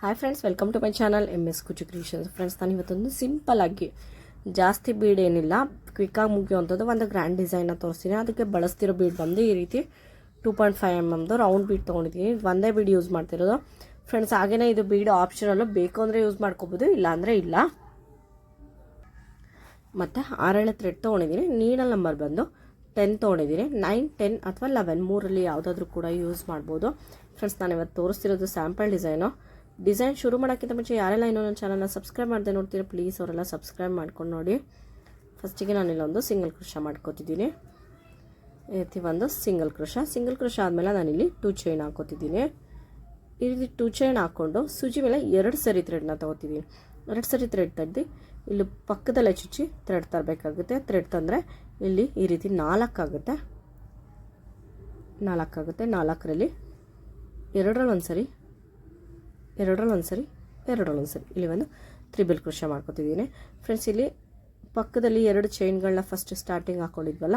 Hi friends welcome to my channel M S Kuchu Creations friends ನಾನು ಇವತ್ತೊಂದು simple ಆಗಿ ಜಾಸ್ತಿ ಬೀಡ್ ಏನಿಲ್ಲ ಕ್ವಿಕ್ಕಾಗಿ ಮುಗಿಯುವಂಥದ್ದು ಒಂದು ಗ್ರ್ಯಾಂಡ್ ಡಿಸೈನ್ನ ತೋರಿಸ್ತೀನಿ. ಅದಕ್ಕೆ ಬಳಸ್ತಿರೋ ಬೀಡ್ ಬಂದು ಈ ರೀತಿ ಟೂ ಪಾಯಿಂಟ್ ಫೈವ್ ಎಂ ಎಮ್ದು ರೌಂಡ್ ಬೀಡ್ ತೊಗೊಂಡಿದ್ದೀನಿ. ಒಂದೇ ಬೀಡ್ ಯೂಸ್ ಮಾಡ್ತಿರೋದು. ಫ್ರೆಂಡ್ಸ್ ಹಾಗೆಯೇ ಇದು ಬೀಡ್ ಆಪ್ಷನಲ್ಲು ಬೇಕು ಅಂದರೆ ಯೂಸ್ ಮಾಡ್ಕೋಬೋದು, ಇಲ್ಲ ಅಂದರೆ ಇಲ್ಲ. ಮತ್ತು ಆರೇಳೆ ಥ್ರೆಡ್ ತೊಗೊಂಡಿದ್ದೀನಿ. ನೀಡಲ್ ನಂಬರ್ ಬಂದು ಟೆನ್ ತೊಗೊಂಡಿದ್ದೀನಿ. ನೈನ್ ಟೆನ್ ಅಥವಾ ಲೆವೆನ್ ಮೂರಲ್ಲಿ ಯಾವುದಾದ್ರೂ ಕೂಡ ಯೂಸ್ ಮಾಡ್ಬೋದು. ಫ್ರೆಂಡ್ಸ್ ನಾನು ಇವತ್ತು ತೋರಿಸ್ತಿರೋದು ಸ್ಯಾಂಪಲ್ ಡಿಸೈನು ಡಿಸೈನ್ ಶುರು ಮಾಡೋಕ್ಕಿಂತ ಮುಂಚೆ ಯಾರೆಲ್ಲ ಇನ್ನೂ ನನ್ನ ಚಾನಲ್ನ ಸಬ್ಸ್ಕ್ರೈಬ್ ಮಾಡದೆ ನೋಡ್ತೀರ ಪ್ಲೀಸ್ ಅವರೆಲ್ಲ ಸಬ್ಸ್ಕ್ರೈಬ್ ಮಾಡ್ಕೊಂಡು ನೋಡಿ. ಫಸ್ಟಿಗೆ ನಾನು ಇಲ್ಲೊಂದು ಸಿಂಗಲ್ ಕೃಷ ಮಾಡ್ಕೋತಿದ್ದೀನಿ. ಈ ಒಂದು ಸಿಂಗಲ್ ಕೃಷ ಸಿಂಗಲ್ ಕೃಷ ಆದಮೇಲೆ ನಾನಿಲ್ಲಿ ಟೂ ಚೈನ್ ಹಾಕೋತಿದ್ದೀನಿ. ಈ ರೀತಿ ಟೂ ಚೈನ್ ಹಾಕ್ಕೊಂಡು ಸೂಜಿ ಮೇಲೆ ಎರಡು ಸರಿ ಥ್ರೆಡ್ನ ತೊಗೋತಿದ್ದೀನಿ. ಎರಡು ಸರಿ ಥ್ರೆಡ್ ತೆಗ್ದು ಇಲ್ಲಿ ಪಕ್ಕದಲ್ಲೇ ಚುಚ್ಚಿ ಥ್ರೆಡ್ ತರಬೇಕಾಗುತ್ತೆ. ಥ್ರೆಡ್ ತಂದರೆ ಇಲ್ಲಿ ಈ ರೀತಿ ನಾಲ್ಕಾಗುತ್ತೆ ನಾಲ್ಕಾಗುತ್ತೆ ನಾಲ್ಕರಲ್ಲಿ ಎರಡರಲ್ಲಿ ಒಂದು ಸರಿ ಎರಡರಲ್ಲಿ ಒಂದು ಸರಿ, ಎರಡರಲ್ಲಿ ಒಂದು ಸರಿ. ಇಲ್ಲಿ ಒಂದು ತ್ರಿಬಲ್ ಕೃಷ ಮಾಡ್ಕೊತಿದ್ದೀನಿ ಫ್ರೆಂಡ್ಸ್ ಇಲ್ಲಿ ಪಕ್ಕದಲ್ಲಿ ಎರಡು ಚೈನ್ಗಳನ್ನ ಫಸ್ಟ್ ಸ್ಟಾರ್ಟಿಂಗ್ ಹಾಕ್ಕೊಂಡಿದ್ವಲ್ಲ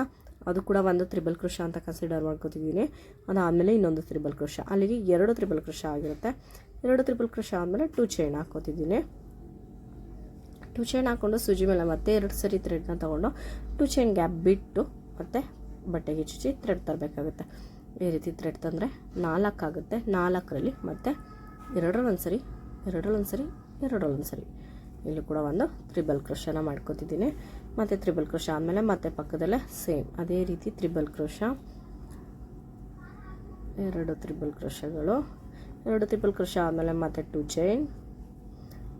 ಅದು ಕೂಡ ಒಂದು ತ್ರಿಬಲ್ ಕೃಷ ಅಂತ ಕನ್ಸಿಡರ್ ಮಾಡ್ಕೊತಿದ್ದೀನಿ ಅದಾದಮೇಲೆ ಇನ್ನೊಂದು ತ್ರಿಬಲ್ ಕೃಷ ಅಲ್ಲಿಗೆ ಎರಡು ತ್ರಿಬಲ್ ಕೃಷ ಆಗಿರುತ್ತೆ. ಎರಡು ತ್ರಿಬಲ್ ಕೃಷ ಆದಮೇಲೆ ಟೂ ಚೈನ್ ಹಾಕ್ಕೊತಿದ್ದೀನಿ ಟೂ ಚೈನ್ ಹಾಕ್ಕೊಂಡು ಸೂಜಿ ಮೇಲೆ ಮತ್ತೆ ಎರಡು ಸರಿ ಥ್ರೆಡ್ನ ತೊಗೊಂಡು ಟೂ ಚೈನ್ ಗ್ಯಾಪ್ ಬಿಟ್ಟು ಮತ್ತೆ ಬಟ್ಟೆಗೆ ಚುಚ್ಚಿ ಥ್ರೆಡ್ ತರಬೇಕಾಗುತ್ತೆ. ಈ ರೀತಿ ಥ್ರೆಡ್ ತಂದರೆ ನಾಲ್ಕಾಗುತ್ತೆ. ನಾಲ್ಕರಲ್ಲಿ ಮತ್ತೆ ಎರಡರಲ್ಲಿ ಒಂದು ಸರಿ ಎರಡರಲ್ಲಿ ಒಂದು ಸರಿ ಎರಡರಲ್ಲಿ ಒಂದು ಸರಿ ಇಲ್ಲೂ ಕೂಡ ಒಂದು ತ್ರಿಬಲ್ ಕ್ರೋಶನ ಮಾಡ್ಕೋತಿದ್ದೀನಿ. ಮತ್ತು ತ್ರಿಬಲ್ ಕ್ರೋಶ ಆದಮೇಲೆ ಮತ್ತೆ ಪಕ್ಕದಲ್ಲೇ ಸೇಮ್. ಅದೇ ರೀತಿ ತ್ರಿಬಲ್ ಕ್ರೋಶ, ಎರಡು ತ್ರಿಬಲ್ ಕ್ರೋಶಗಳು. ಎರಡು ತ್ರಿಬಲ್ ಕ್ರೋಶ ಆದಮೇಲೆ ಮತ್ತೆ ಟು ಚೈನ್.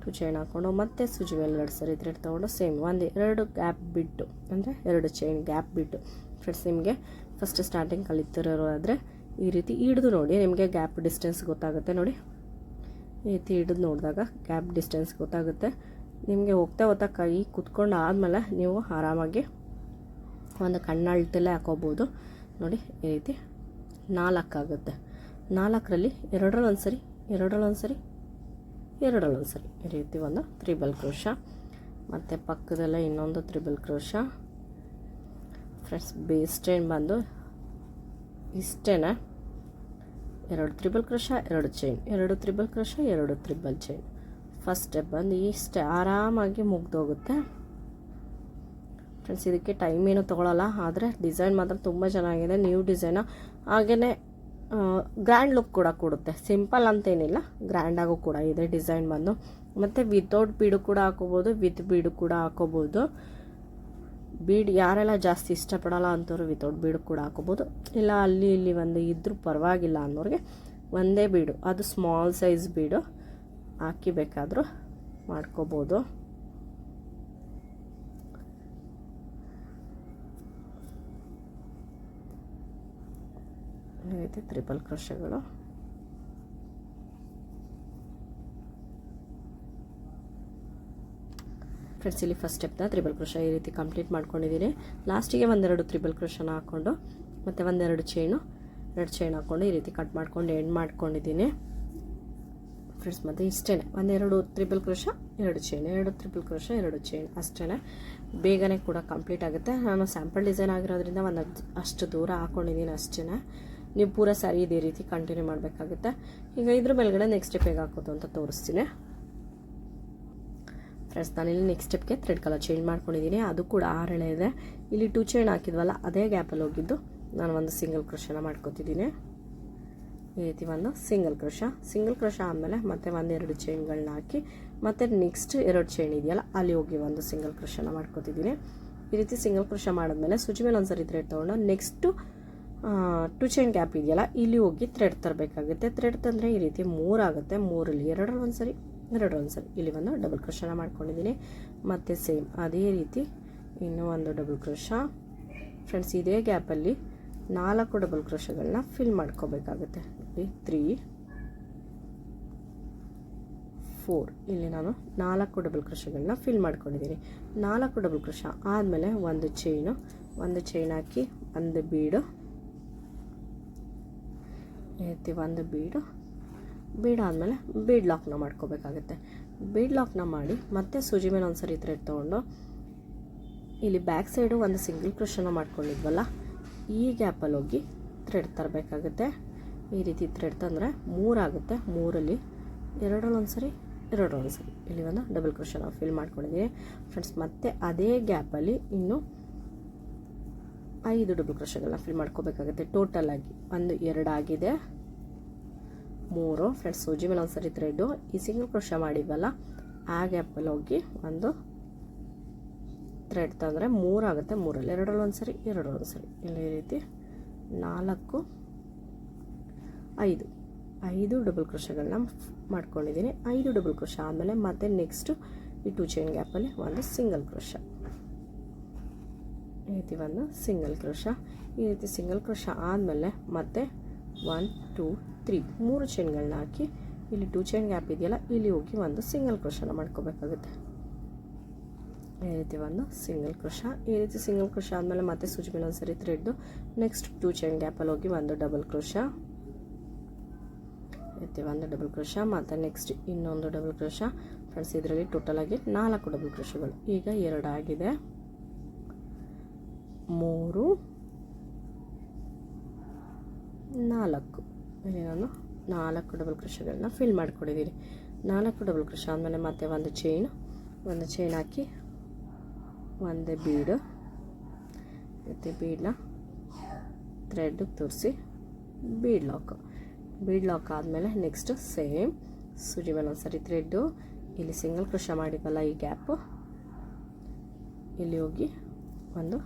ಟು ಚೈನ್ ಹಾಕ್ಕೊಂಡು ಮತ್ತೆ ಸುಜಿ ಮೇಲೆ ಎರಡು ಸರಿ ಥ್ರೆಡ್ ತೊಗೊಂಡು ಸೇಮ್ ಒಂದು, ಎರಡು ಗ್ಯಾಪ್ ಬಿಟ್ಟು, ಅಂದರೆ ಎರಡು ಚೈನ್ ಗ್ಯಾಪ್ ಬಿಟ್ಟು. ಫ್ರೆಂಡ್ಸ್ ನಿಮಗೆ ಫಸ್ಟ್ ಸ್ಟಾರ್ಟಿಂಗ್ ಕಲಿತಿರೋರು ಆದರೆ ಈ ರೀತಿ ಹಿಡಿದು ನೋಡಿ, ನಿಮಗೆ ಗ್ಯಾಪ್ ಡಿಸ್ಟೆನ್ಸ್ ಗೊತ್ತಾಗುತ್ತೆ ನೋಡಿ. ರೀತಿ ಹಿಡಿದು ನೋಡಿದಾಗ ಕ್ಯಾಬ್ ಡಿಸ್ಟೆನ್ಸ್ ಗೊತ್ತಾಗುತ್ತೆ. ನಿಮಗೆ ಹೋಗ್ತಾ ಹೋಗ್ತಾ ಕೈ ಕುತ್ಕೊಂಡು ಆದಮೇಲೆ ನೀವು ಆರಾಮಾಗಿ ಒಂದು ಕಣ್ಣಳ್ತಲೇ ಹಾಕೋಬೋದು. ನೋಡಿ, ಈ ರೀತಿ ನಾಲ್ಕಾಗುತ್ತೆ ನಾಲ್ಕರಲ್ಲಿ ಎರಡರಲ್ಲೊಂದು ಸರಿ ಎರಡರಲ್ಲಿ ಒಂದು ಸರಿ ಎರಡರಲ್ಲಿ ಒಂದು ಸರಿ ಈ ರೀತಿ ಒಂದು ತ್ರಿಬಲ್ ಕ್ರೋಶ. ಮತ್ತು ಪಕ್ಕದಲ್ಲೇ ಇನ್ನೊಂದು triple crochet. Friends base chain ಬಂದು ಇಷ್ಟೇ ಎರಡು ತ್ರಿಬಲ್ ಕ್ರಶ, ಎರಡು ಚೈನ್. ಎರಡು ತ್ರಿಬಲ್ ಕ್ರಶ, ಎರಡು ತ್ರಿಬಲ್ ಚೈನ್. ಫಸ್ಟ್ ಸ್ಟೆಪ್ ಬಂದು ಇಷ್ಟೇ ಆರಾಮಾಗಿ ಮುಗ್ದೋಗುತ್ತೆ ಫ್ರೆಂಡ್ಸ್ ಇದಕ್ಕೆ ಟೈಮ್ ಏನು ತೊಗೊಳಲ್ಲ, ಆದರೆ ಡಿಸೈನ್ ಮಾತ್ರ ತುಂಬ ಚೆನ್ನಾಗಿದೆ ನ್ಯೂ ಡಿಸೈನು ಹಾಗೆಯೇ ಗ್ರ್ಯಾಂಡ್ ಲುಕ್ ಕೂಡ ಕೊಡುತ್ತೆ. ಸಿಂಪಲ್ ಅಂತೇನಿಲ್ಲ ಗ್ರ್ಯಾಂಡಾಗೂ ಕೂಡ ಇದೆ ಡಿಸೈನ್ ಬಂದು. ಮತ್ತು ವಿತೌಟ್ ಬೀಡು ಕೂಡ ಹಾಕೋಬೋದು ವಿತ್ ಬೀಡು ಕೂಡ ಹಾಕೋಬೋದು. ಬೀಡ್ ಯಾರೆಲ್ಲ ಜಾಸ್ತಿ ಇಷ್ಟಪಡಲ್ಲ ಅಂಥವ್ರು ವಿತೌಟ್ ಬೀಡು ಕೂಡ ಹಾಕೋಬೋದು ಇಲ್ಲ, ಅಲ್ಲಿ ಇಲ್ಲಿ ಒಂದು ಇದ್ದರೂ ಪರವಾಗಿಲ್ಲ ಅನ್ನೋರಿಗೆ ಒಂದೇ ಬೀಡು, ಅದು ಸ್ಮಾಲ್ ಸೈಜ್ ಬೀಡು ಹಾಕಿ ಬೇಕಾದರೂ ಮಾಡ್ಕೋಬೋದು. ತ್ರಿಬಲ್ ಕ್ರೋಶಗಳು ಫ್ರೆಂಡ್ಸ್ ಇಲ್ಲಿ ಫಸ್ಟ್ ಸ್ಟೆಪ್ನ ತ್ರಿಬಲ್ ಕ್ರೋಶ ಈ ರೀತಿ ಕಂಪ್ಲೀಟ್ ಮಾಡ್ಕೊಂಡಿದ್ದೀನಿ ಲಾಸ್ಟಿಗೆ ಒಂದೆರಡು ತ್ರಿಬಲ್ ಕ್ರೋಶನ ಹಾಕ್ಕೊಂಡು, ಮತ್ತು ಒಂದೆರಡು ಚೈನು ಎರಡು ಚೈನ್ ಹಾಕ್ಕೊಂಡು ಈ ರೀತಿ ಕಟ್ ಮಾಡ್ಕೊಂಡು ಎಂಡ್ ಮಾಡ್ಕೊಂಡಿದ್ದೀನಿ ಫ್ರೆಂಡ್ಸ್ ಮತ್ತು ಇಷ್ಟೇ ಒಂದೆರಡು ತ್ರಿಬಲ್ ಕ್ರೋಶ, ಎರಡು ಚೈನ್ ಎರಡು ತ್ರಿಬಲ್ ಕ್ರೋಶ, ಎರಡು ಚೈನ್ ಅಷ್ಟೇ ಬೇಗನೆ ಕೂಡ ಕಂಪ್ಲೀಟ್ ಆಗುತ್ತೆ. ನಾನು ಸ್ಯಾಂಪಲ್ ಡಿಸೈನ್ ಆಗಿರೋದ್ರಿಂದ ಒಂದು ಅಷ್ಟು ದೂರ ಹಾಕ್ಕೊಂಡಿದ್ದೀನಿ ಅಷ್ಟೇ ನೀವು ಪೂರ ಸ್ಯಾರಿ ಇದೇ ರೀತಿ ಕಂಟಿನ್ಯೂ ಮಾಡಬೇಕಾಗುತ್ತೆ. ಈಗ ಇದ್ರ ಮೇಲ್ಗಡೆ ನೆಕ್ಸ್ಟ್ ಸ್ಟೆಪ್ ಹೇಗೆ ಹಾಕೋದು ಅಂತ ತೋರಿಸ್ತೀನಿ. ಫ್ರೆಂಡ್ಸ್ ನಾನಿಲ್ಲಿ ನೆಕ್ಸ್ಟ್ ಸ್ಟೆಪ್ಗೆ ಥ್ರೆಡ್ ಕಲರ್ ಚೇಂಜ್ ಮಾಡ್ಕೊಂಡಿದ್ದೀನಿ ಅದು ಕೂಡ ಆರೆಳೆ ಇದೆ. ಇಲ್ಲಿ ಟೂ ಚೈನ್ ಹಾಕಿದ್ವಲ್ಲ, ಅದೇ ಗ್ಯಾಪಲ್ಲಿ ಹೋಗಿದ್ದು. ನಾನು ಒಂದು ಸಿಂಗಲ್ ಕ್ರೋಶನ ಮಾಡ್ಕೊತಿದ್ದೀನಿ ಈ ರೀತಿ ಒಂದು ಸಿಂಗಲ್ ಕ್ರೋಶ ಸಿಂಗಲ್ ಕ್ರೋಶ ಆದಮೇಲೆ ಮತ್ತೆ ಒಂದೆರಡು ಚೈನ್ಗಳನ್ನ ಹಾಕಿ, ಮತ್ತು ನೆಕ್ಸ್ಟ್ ಎರಡು ಚೈನ್ ಇದೆಯಲ್ಲ, ಅಲ್ಲಿ ಹೋಗಿ ಒಂದು ಸಿಂಗಲ್ ಕ್ರೋಶನ ಮಾಡ್ಕೊತಿದ್ದೀನಿ ಈ ರೀತಿ ಸಿಂಗಲ್ ಕ್ರೋಶ ಮಾಡಿದ್ಮೇಲೆ ಸುಜಿ ಮೇಲೆ ಒಂದು ಸರಿ ಥ್ರೆಡ್ ತೊಗೊಂಡು ನೆಕ್ಸ್ಟು ಟು ಚೈನ್ ಗ್ಯಾಪ್ ಇದೆಯಲ್ಲ, ಇಲ್ಲಿ ಹೋಗಿ ಥ್ರೆಡ್ ತರಬೇಕಾಗುತ್ತೆ. ಥ್ರೆಡ್ ತಂದರೆ ಈ ರೀತಿ ಮೂರಾಗುತ್ತೆ ಮೂರಲ್ಲಿ ಎರಡರಲ್ಲಿ ಒಂದು ಸರಿ ಎರಡರಲ್ಲಿ ಒಂದು ಸರಿ ಇಲ್ಲಿ ಒಂದು ಡಬಲ್ ಕ್ರೋಶನ ಮಾಡ್ಕೊಂಡಿದ್ದೀನಿ. ಮತ್ತು ಸೇಮ್ ಅದೇ ರೀತಿ ಇನ್ನೂ ಒಂದು ಡಬಲ್ ಕ್ರೋಶ ಫ್ರೆಂಡ್ಸ್ ಇದೇ ಗ್ಯಾಪಲ್ಲಿ ನಾಲ್ಕು ಡಬಲ್ ಕ್ರೋಶಗಳನ್ನ ಫಿಲ್ ಮಾಡ್ಕೋಬೇಕಾಗುತ್ತೆ. ಇಲ್ಲಿ ತ್ರೀ ಫೋರ್ ಇಲ್ಲಿ ನಾನು ನಾಲ್ಕು ಡಬಲ್ ಕ್ರೋಶಗಳನ್ನ ಫಿಲ್ ಮಾಡ್ಕೊಂಡಿದ್ದೀನಿ. ನಾಲ್ಕು ಡಬಲ್ ಕ್ರೋಶ ಆದಮೇಲೆ ಒಂದು ಚೈನು ಒಂದು ಚೈನ್ ಹಾಕಿ ಒಂದು ಬೀಡು. ಒಂದು ಬೀಡು. ಬೀಡ್ ಆದಮೇಲೆ ಬೀಡ್ ಲಾಕ್ನ ಮಾಡ್ಕೋಬೇಕಾಗುತ್ತೆ. ಬೀಡ್ ಲಾಕ್ನ ಮಾಡಿ ಮತ್ತೆ ಸೂಜಿ ಮೇಲೆ ಒಂದು ಸರಿ ಥ್ರೆಡ್ ತೊಗೊಂಡು ಇಲ್ಲಿ ಬ್ಯಾಕ್ ಸೈಡು ಒಂದು ಸಿಂಗಲ್ ಕ್ರಷನ್ನ ಮಾಡ್ಕೊಂಡಿದ್ವಲ್ಲ, ಈ ಗ್ಯಾಪಲ್ಲಿ ಹೋಗಿ ಥ್ರೆಡ್ ತರಬೇಕಾಗುತ್ತೆ. ಈ ರೀತಿ ಥ್ರೆಡ್ ತಂದರೆ ಮೂರಾಗುತ್ತೆ, ಮೂರಲ್ಲಿ ಎರಡರಲ್ಲಿ ಒಂದು ಸರಿ ಎರಡರಲ್ಲಿ ಒಂದು ಸರಿ ಇಲ್ಲಿ ಒಂದು ಡಬಲ್ ಕ್ರಷನ್ನ ಫಿಲ್ ಮಾಡ್ಕೊಂಡಿದ್ದೀನಿ. ಫ್ರೆಂಡ್ಸ್, ಮತ್ತೆ ಅದೇ ಗ್ಯಾಪಲ್ಲಿ ಇನ್ನು ಐದು ಡಬಲ್ ಕ್ರಷನ್ಗಳನ್ನ ಫಿಲ್ ಮಾಡ್ಕೋಬೇಕಾಗುತ್ತೆ. ಟೋಟಲ್ ಆಗಿ ಒಂದು ಎರಡು ಆಗಿದೆ ಮೂರು ಫ್ರೆಂಡ್ಸ್ ಸೂಜಿ ಮೇಲೆ ಒಂದು ಸರಿ ಈ ಸಿಂಗಲ್ ಕ್ರೋಶ ಮಾಡಿದ್ವಲ್ಲ, ಆ ಗ್ಯಾಪಲ್ಲಿ ಹೋಗಿ ಒಂದು ಥ್ರೆಡ್ ತಂದರೆ ಮೂರಾಗುತ್ತೆ ಮೂರಲ್ಲಿ ಎರಡರಲ್ಲಿ ಒಂದ್ಸರಿ ಎರಡರಲ್ಲಿ ಒಂದು ಸರಿ. ಇಲ್ಲಿ ಈ ರೀತಿ ನಾಲ್ಕು, ಐದು. ಐದು ಡಬಲ್ ಕ್ರೋಶಗಳನ್ನ ಮಾಡ್ಕೊಂಡಿದ್ದೀನಿ. ಐದು ಡಬಲ್ ಕ್ರೋಶ ಆದಮೇಲೆ ಮತ್ತೆ ನೆಕ್ಸ್ಟು ಈ ಟೂ ಚೈನ್ ಗ್ಯಾಪಲ್ಲಿ ಒಂದು ಸಿಂಗಲ್ ಕ್ರೋಶ ಈ ರೀತಿ ಒಂದು ಸಿಂಗಲ್ ಕ್ರೋಶ ಈ ರೀತಿ ಸಿಂಗಲ್ ಕ್ರೋಶ ಆದಮೇಲೆ ಮತ್ತೆ ಒನ್ ಟೂ ತ್ರೀ, ಮೂರು ಚೈನ್ಗಳನ್ನ ಹಾಕಿ, ಇಲ್ಲಿ ಟೂ ಚೈನ್ ಗ್ಯಾಪ್ ಇದೆಯಲ್ಲ, ಇಲ್ಲಿ ಹೋಗಿ ಒಂದು ಸಿಂಗಲ್ ಕ್ರೋಶನ ಮಾಡ್ಕೋಬೇಕಾಗುತ್ತೆ. ಈ ರೀತಿ ಒಂದು ಸಿಂಗಲ್ ಕ್ರೋಶ ಈ ರೀತಿ ಸಿಂಗಲ್ ಕ್ರೋಶ ಆದಮೇಲೆ ಮತ್ತೆ ಸೂಜಿ ಮೇಲೆ ಒಂದು ಸರಿ ನೆಕ್ಸ್ಟ್ ಟೂ ಚೈನ್ ಗ್ಯಾಪಲ್ಲಿ ಹೋಗಿ ಒಂದು ಡಬಲ್ ಕ್ರೋಶ ರೀತಿ ಒಂದು ಡಬಲ್ ಕ್ರೋಶ ಮತ್ತು ನೆಕ್ಸ್ಟ್ ಇನ್ನೊಂದು ಡಬಲ್ ಕ್ರೋಶ ಫ್ರೆಂಡ್ಸ್ ಇದರಲ್ಲಿ ಟೋಟಲಾಗಿ ನಾಲ್ಕು ಡಬಲ್ ಕ್ರೋಶಗಳು ಈಗ ಎರಡಾಗಿದೆ ಮೂರು, ನಾಲ್ಕು. ಇಲ್ಲಿ ನಾಲ್ಕು ಡಬಲ್ ಕ್ರಷಗಳನ್ನ ಫಿಲ್ ಮಾಡಿಕೊಂಡಿದ್ದೀನಿ ನಾಲ್ಕು ಡಬಲ್ ಕ್ರಷ ಆದಮೇಲೆ ಮತ್ತೆ ಒಂದು ಚೈನ್ ಒಂದು ಚೈನ್ ಹಾಕಿ, ಒಂದು ಬೀಡು ಮತ್ತು ಬೀಡನ್ನ ಥ್ರೆಡ್ ತೋರಿಸಿ ಬೀಡ್ ಲಾಕ್ ಬೀಡ್ ಲಾಕ್ ಆದಮೇಲೆ ನೆಕ್ಸ್ಟ್ ಸೇಮ್ ಸೂಜಿ ಮೇಲೆ ಒಂದು ಸರಿ ಥ್ರೆಡ್ಡು ಇಲ್ಲಿ ಸಿಂಗಲ್ ಕ್ರಷ ಮಾಡಿದ್ವಲ್ಲ ಈ ಗ್ಯಾಪು ಇಲ್ಲಿ ಹೋಗಿ ಒಂದು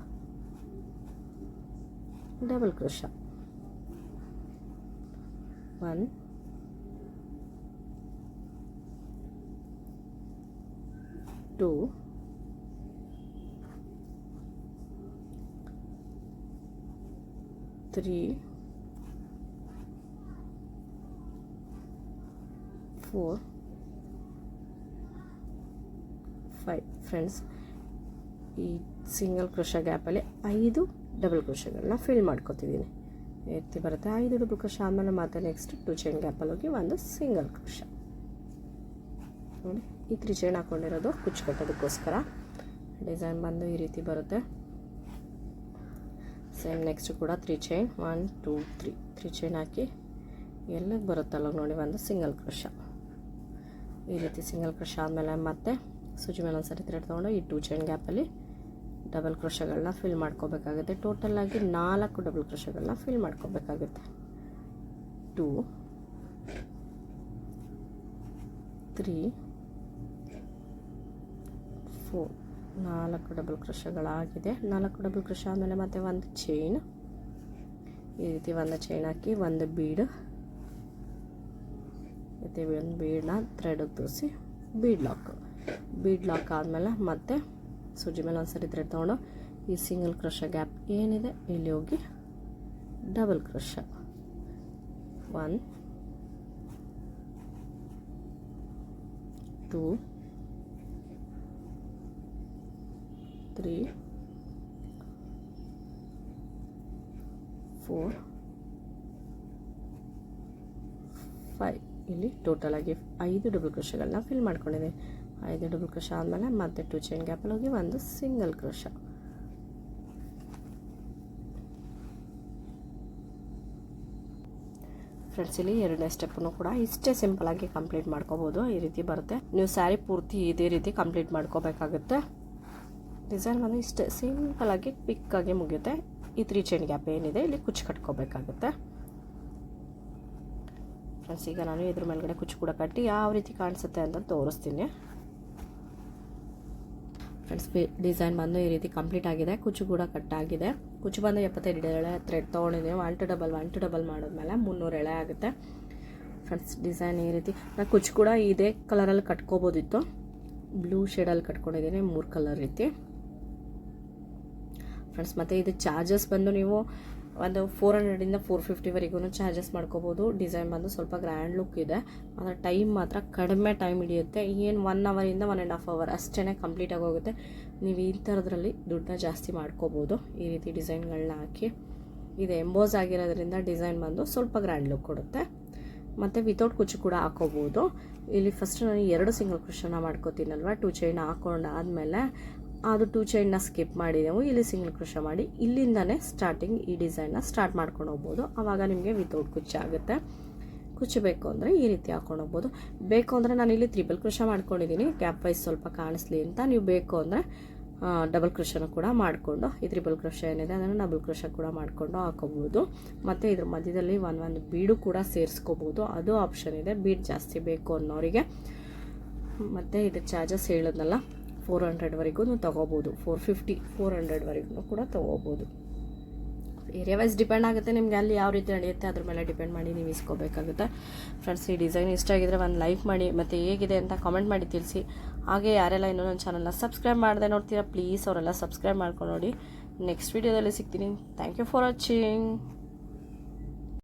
double crochet one two. Three four five friends ಈ ಸಿಂಗಲ್ ಕ್ರೋಶ ಗ್ಯಾಪಲ್ಲಿ ಐದು ಡಬಲ್ ಕ್ರೋಶಗಳನ್ನ ಫಿಲ್ ಮಾಡ್ಕೊತಿದ್ದೀನಿ. ಎತ್ತಿ ಬರುತ್ತೆ. ಐದು ಡಬಲ್ ಕ್ರೋಶ ಆದಮೇಲೆ ಮತ್ತೆ ನೆಕ್ಸ್ಟ್ ಟು ಚೈನ್ ಗ್ಯಾಪಲ್ಲಿ ಹೋಗಿ ಒಂದು ಸಿಂಗಲ್ ಕ್ರೋಶ ನೋಡಿ, ಈ ತ್ರೀ ಚೈನ್ ಹಾಕ್ಕೊಂಡಿರೋದು ಕುಚ್ಚು ಕಟ್ಟೋದಕ್ಕೋಸ್ಕರ ಡಿಸೈನ್ ಬಂದು ಈ ರೀತಿ ಬರುತ್ತೆ. ಸೇಮ್ ನೆಕ್ಸ್ಟ್ ಕೂಡ three chain one two three three chain ಹಾಕಿ ಎಲ್ಲಿಗೆ ಬರುತ್ತಲ್ಲ ನೋಡಿ, ಒಂದು ಸಿಂಗಲ್ ಕ್ರೋಶ ಈ ರೀತಿ ಸಿಂಗಲ್ ಕ್ರೋಶ ಆದಮೇಲೆ ಮತ್ತೆ ಸೂಜಿ ಮೇಲೆ ಒಂದು ಸರಿ ಥ್ರೆಡ್ ತೊಗೊಂಡು ಈ ಟೂ ಚೈನ್ ಗ್ಯಾಪಲ್ಲಿ ಡಬಲ್ ಕ್ರೋಶಗಳನ್ನ ಫಿಲ್ ಮಾಡ್ಕೋಬೇಕಾಗುತ್ತೆ. ಟೋಟಲಾಗಿ ನಾಲ್ಕು ಡಬಲ್ ಕ್ರೋಶಗಳನ್ನ ಫಿಲ್ ಮಾಡ್ಕೋಬೇಕಾಗುತ್ತೆ. ಟೂ ತ್ರೀ ಫೋರ್ ನಾಲ್ಕು ಡಬಲ್ ಕ್ರೋಶಗಳಾಗಿದೆ. ನಾಲ್ಕು ಡಬಲ್ ಕ್ರೋಶ ಆದಮೇಲೆ ಮತ್ತೆ ಒಂದು ಚೈನ್ ಈ ರೀತಿ ಒಂದು ಚೈನ್ ಹಾಕಿ ಒಂದು ಬೀಡ್ ಮತ್ತು ಒಂದು ಬೀಡನ್ನ ಥ್ರೆಡಿಗೆ ತೋರಿಸಿ ಬೀಡ್ ಲಾಕ್ ಬೀಡ್ ಲಾಕ್ ಆದಮೇಲೆ ಮತ್ತೆ ಸೂಜಿ ಮೇಲೆ ಒಂದು ಸರಿ ಥ್ರೆಡ್ ತೊಗೊಂಡು ಈ ಸಿಂಗಲ್ ಕ್ರಷ ಗ್ಯಾಪ್ ಏನಿದೆ, ಇಲ್ಲಿ ಹೋಗಿ double crochet one two three four five ಇಲ್ಲಿ ಟೋಟಲ್ ಆಗಿ ಐದು ಡಬಲ್ ಕ್ರಷಗಳನ್ನ ಫಿಲ್ ಮಾಡ್ಕೊಂಡಿದ್ದೀನಿ. ಐದು ಡಬಲ್ ಕ್ರೋಶ ಆದಮೇಲೆ ಮತ್ತೆ ಟು ಚೈನ್ ಗ್ಯಾಪಲ್ಲಿ ಹೋಗಿ ಒಂದು ಸಿಂಗಲ್ ಕ್ರೋಶ ಫ್ರೆಂಡ್ಸ್ ಇಲ್ಲಿ ಎರಡನೇ ಸ್ಟೆಪ್ಪನ್ನು ಕೂಡ ಇಷ್ಟೇ ಸಿಂಪಲಾಗಿ ಕಂಪ್ಲೀಟ್ ಮಾಡ್ಕೋಬೋದು. ಈ ರೀತಿ ಬರುತ್ತೆ. ನೀವು ಸ್ಯಾರಿ ಪೂರ್ತಿ ಇದೇ ರೀತಿ ಕಂಪ್ಲೀಟ್ ಮಾಡ್ಕೋಬೇಕಾಗುತ್ತೆ. ಡಿಸೈನ್ ಬಂದು ಇಷ್ಟೇ ಸಿಂಪಲಾಗಿ ಕ್ವಿಕ್ಕಾಗಿ ಮುಗಿಯುತ್ತೆ. ಈ ತ್ರೀ ಚೈನ್ ಗ್ಯಾಪ್ ಏನಿದೆ ಇಲ್ಲಿ ಕುಚ್ಚು ಕಟ್ಕೋಬೇಕಾಗುತ್ತೆ. ಫ್ರೆಂಡ್ಸ್ ಈಗ ನಾನು ಇದ್ರ ಮೇಲ್ಗಡೆ ಕುಚ್ಚು ಕೂಡ ಕಟ್ಟಿ ಯಾವ ರೀತಿ ಕಾಣಿಸುತ್ತೆ ಅಂತ ತೋರಿಸ್ತೀನಿ. ಫ್ರೆಂಡ್ಸ್ ಡಿಸೈನ್ ಬಂದು ಈ ರೀತಿ ಕಂಪ್ಲೀಟ್ ಆಗಿದೆ. ಕುಚ್ಚು ಕೂಡ ಕಟ್ಟಾಗಿದೆ ಕುಚ್ಚು ಬಂದು ಎಪ್ಪತ್ತೈದು ಎಳೆ ಥ್ರೆಡ್ ತೊಗೊಂಡಿದ್ದೀನಿ one two double one two double ಮಾಡಿದ್ಮೇಲೆ ಮುನ್ನೂರು ಎಳೆ ಆಗುತ್ತೆ. ಫ್ರೆಂಡ್ಸ್, ಡಿಸೈನ್ ಈ ರೀತಿ. ನಾನು ಕುಚ್ಚು ಕೂಡ ಇದೇ ಕಲರಲ್ಲಿ ಕಟ್ಕೋಬೋದಿತ್ತು. ಬ್ಲೂ ಶೇಡಲ್ಲಿ ಕಟ್ಕೊಂಡಿದ್ದೀನಿ, ಮೂರು ಕಲರ್ ರೀತಿ. ಫ್ರೆಂಡ್ಸ್, ಮತ್ತು ಇದು ಚಾರ್ಜಸ್ ಬಂದು ನೀವು ಒಂದು ಫೋರ್ ಹಂಡ್ರೆಡಿಂದ ಫೋರ್ ಫಿಫ್ಟಿವರೆಗೂ ಚಾರ್ಜಸ್ ಮಾಡ್ಕೋಬೋದು. ಡಿಸೈನ್ ಬಂದು ಸ್ವಲ್ಪ ಗ್ರ್ಯಾಂಡ್ ಲುಕ್ ಇದೆ. ಆದರೆ ಟೈಮ್ ಮಾತ್ರ ಕಡಿಮೆ ಟೈಮ್ ಹಿಡಿಯುತ್ತೆ. ಏನು ಒನ್ ಅವರಿಂದ ಒನ್ ಆ್ಯಂಡ್ ಹಾಫ್ ಅವರ್ ಅಷ್ಟೇ ಕಂಪ್ಲೀಟ್ ಹೋಗುತ್ತೆ. ನೀವು ಈ ಥರದ್ರಲ್ಲಿ ದುಡ್ಡನ್ನ ಜಾಸ್ತಿ ಮಾಡ್ಕೋಬೋದು. ಈ ರೀತಿ ಡಿಸೈನ್ಗಳನ್ನ ಹಾಕಿ. ಇದು ಎಂಬೋಸ್ ಆಗಿರೋದ್ರಿಂದ ಡಿಸೈನ್ ಬಂದು ಸ್ವಲ್ಪ ಗ್ರ್ಯಾಂಡ್ ಲುಕ್ ಕೊಡುತ್ತೆ. ಮತ್ತು ವಿತೌಟ್ ಕುಚ್ಚು ಕೂಡ ಹಾಕೋಬೋದು. ಇಲ್ಲಿ ಫಸ್ಟ್ ನಾನು ಎರಡು ಸಿಂಗಲ್ ಕ್ರೋಶನ ಮಾಡ್ಕೋತೀನಲ್ವ? ಟು ಚೈನ್ ಹಾಕೊಂಡು ಆದಮೇಲೆ ಅದು ಟೂ ಚೈನ್ನ ಸ್ಕಿಪ್ ಮಾಡಿದೆವು ಇಲ್ಲಿ ಸಿಂಗಲ್ ಕ್ರೋಶ ಮಾಡಿ, ಇಲ್ಲಿಂದನೇ ಸ್ಟಾರ್ಟಿಂಗ್ ಈ ಡಿಸೈನ್ನ ಸ್ಟಾರ್ಟ್ ಮಾಡ್ಕೊಂಡು ಹೋಗ್ಬೋದು. ಆವಾಗ ನಿಮಗೆ ವಿತೌಟ್ ಕುಚ್ಚು ಆಗುತ್ತೆ. ಕುಚ್ಚು ಬೇಕು ಅಂದರೆ ಈ ರೀತಿ ಹಾಕೊಂಡು ಹೋಗ್ಬೋದು. ಬೇಕು ಅಂದರೆ ನಾನು ಇಲ್ಲಿ ತ್ರಿಬಲ್ ಕೃಷ ಮಾಡ್ಕೊಂಡಿದ್ದೀನಿ ಗ್ಯಾಪ್ ವೈಸ್ ಸ್ವಲ್ಪ ಕಾಣಿಸ್ಲಿ ಅಂತ. ನೀವು ಬೇಕು ಅಂದರೆ ಡಬಲ್ ಕೃಷನ ಕೂಡ ಮಾಡಿಕೊಂಡು, ಈ ತ್ರಿಬಲ್ ಕೃಷ ಏನಿದೆ ಅದನ್ನು ಡಬಲ್ ಕೃಷ ಕೂಡ ಮಾಡಿಕೊಂಡು ಹಾಕೋಬೋದು. ಮತ್ತು ಇದ್ರ ಮಧ್ಯದಲ್ಲಿ ಒಂದು ಒಂದು ಬೀಡು ಕೂಡ ಸೇರಿಸ್ಕೋಬೋದು. ಅದು ಆಪ್ಷನ್ ಇದೆ. ಬೀಡ್ ಜಾಸ್ತಿ ಬೇಕು ಅನ್ನೋರಿಗೆ. ಮತ್ತು ಇದು ಚಾರ್ಜಸ್ ಹೇಳಿದ್ನಲ್ಲ. ಫೋರ್ ಹಂಡ್ರೆಡ್ವರೆಗೂ ತೊಗೋಬೋದು. ಫೋರ್ ಫಿಫ್ಟಿ ಫೋರ್ ಹಂಡ್ರೆಡ್ವರೆಗೂ ಕೂಡ ತೊಗೋಬೋದು. ಏರಿಯಾ ವೈಸ್ ಡಿಪೆಂಡ್ ಆಗುತ್ತೆ ನಿಮಗೆ ಅಲ್ಲಿ ಯಾವ ರೀತಿ ನಡೆಯುತ್ತೆ, ಅದ್ರ ಮೇಲೆ ಡಿಪೆಂಡ್ ಮಾಡಿ ನೀವು ಇಸ್ಕೋಬೇಕಾಗುತ್ತೆ. ಫ್ರೆಂಡ್ಸ್ ಈ ಡಿಸೈನ್ ಇಷ್ಟ ಆಗಿದ್ರೆ ಒಂದು ಲೈಕ್ ಮಾಡಿ, ಮತ್ತು ಹೇಗಿದೆ ಅಂತ ಕಾಮೆಂಟ್ ಮಾಡಿ ತಿಳಿಸಿ. ಹಾಗೆ ಯಾರೆಲ್ಲ ಇನ್ನೂ ನನ್ನ ಚಾನಲ್ನ ಸಬ್ಸ್ಕ್ರೈಬ್ ಮಾಡದೆ ನೋಡ್ತೀರಾ ಪ್ಲೀಸ್ ಅವರೆಲ್ಲ ಸಬ್ಸ್ಕ್ರೈಬ್ ಮಾಡ್ಕೊಂಡು ನೋಡಿ. ನೆಕ್ಸ್ಟ್ ವೀಡಿಯೋದಲ್ಲಿ ಸಿಗ್ತೀನಿ. Thank you for watching